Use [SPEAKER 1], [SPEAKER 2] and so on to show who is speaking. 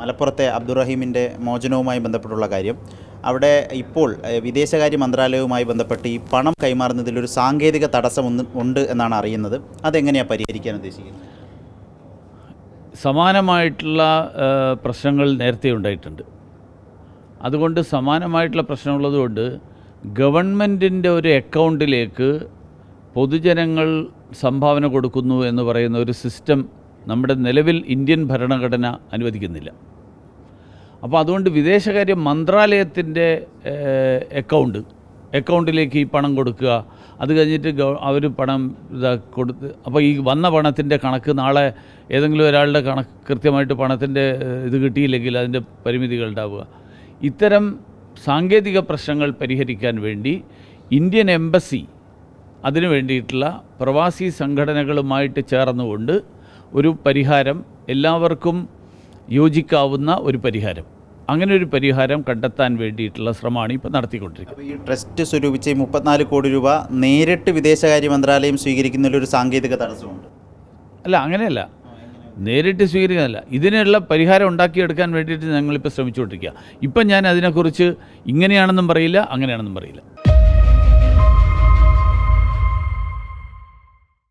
[SPEAKER 1] മലപ്പുറത്തെ അബ്ദുറഹീമിന്റെ മോചനവുമായി ബന്ധപ്പെട്ടുള്ള കാര്യം. അവിടെ ഇപ്പോൾ വിദേശകാര്യ മന്ത്രാലയവുമായി ബന്ധപ്പെട്ട് ഈ പണം കൈമാറുന്നതിൽ ഒരു സാങ്കേതിക തടസ്സം ഉണ്ട് എന്നാണ് അറിയുന്നത്. അതെങ്ങനെയാണ് പരിഹരിക്കാൻ ഉദ്ദേശിക്കുന്നത്?
[SPEAKER 2] സമാനമായിട്ടുള്ള പ്രശ്നങ്ങൾ നേരത്തെ ഉണ്ടായിട്ടുണ്ട്. അതുകൊണ്ട് സമാനമായിട്ടുള്ള പ്രശ്നമുള്ളതുകൊണ്ട് ഗവൺമെന്റിന്റെ ഒരു അക്കൗണ്ടിലേക്ക് പൊതുജനങ്ങൾ സംഭാവന കൊടുക്കുന്നു എന്ന് പറയുന്ന ഒരു സിസ്റ്റം നമ്മുടെ നിലവിൽ ഇന്ത്യൻ ഭരണഘടന അനുവദിക്കുന്നില്ല. അപ്പോൾ അതുകൊണ്ട് വിദേശകാര്യ മന്ത്രാലയത്തിന്റെ അക്കൗണ്ട് അക്കൗണ്ടിലേക്ക് ഈ പണം കൊടുക്കുക. അത് കഴിഞ്ഞിട്ട് അവർ പണം ഇതാ കൊടുത്ത് അപ്പോൾ ഈ വന്ന പണത്തിന്റെ കണക്ക് നാളെ ഏതെങ്കിലും ഒരാളുടെ കണക്ക് കൃത്യമായിട്ട് പണത്തിന്റെ ഇത് കിട്ടിയില്ലെങ്കിൽ അതിന്റെ പരിമിതികൾ ഉണ്ടാവുക. ഇത്തരം സാങ്കേതിക പ്രശ്നങ്ങൾ പരിഹരിക്കാൻ വേണ്ടി ഇന്ത്യൻ എംബസി അതിനു വേണ്ടിയിട്ടുള്ള പ്രവാസി സംഘടനകളുമായിട്ട് ചേർന്നുകൊണ്ട് ഒരു പരിഹാരം എല്ലാവർക്കും യോജിക്കാവുന്ന ഒരു പരിഹാരം. അങ്ങനെ ഒരു പരിഹാരം കണ്ടെത്താൻ വേണ്ടിയിട്ടുള്ള ശ്രമമാണ് ഇപ്പോൾ നടത്തിക്കൊണ്ടിരിക്കുന്നത്.
[SPEAKER 1] ഈ ട്രസ്റ്റ് സ്വരൂപിച്ച മുപ്പത്തിനാല് കോടി രൂപ നേരിട്ട് വിദേശകാര്യ മന്ത്രാലയം സ്വീകരിക്കുന്നതിൽ ഒരു സാങ്കേതിക തടസ്സമുണ്ട്.
[SPEAKER 2] അല്ല അങ്ങനെയല്ല. നേരിട്ട് സ്വീകരിക്കുന്നതല്ല. ഇതിനുള്ള പരിഹാരം ഉണ്ടാക്കിയെടുക്കാൻ വേണ്ടിയിട്ട് ഞങ്ങളിപ്പോൾ ശ്രമിച്ചുകൊണ്ടിരിക്കുക ഇപ്പം ഞാൻ അതിനെക്കുറിച്ച് ഇങ്ങനെയാണെന്നും പറയില്ല അങ്ങനെയാണെന്നും പറയില്ല.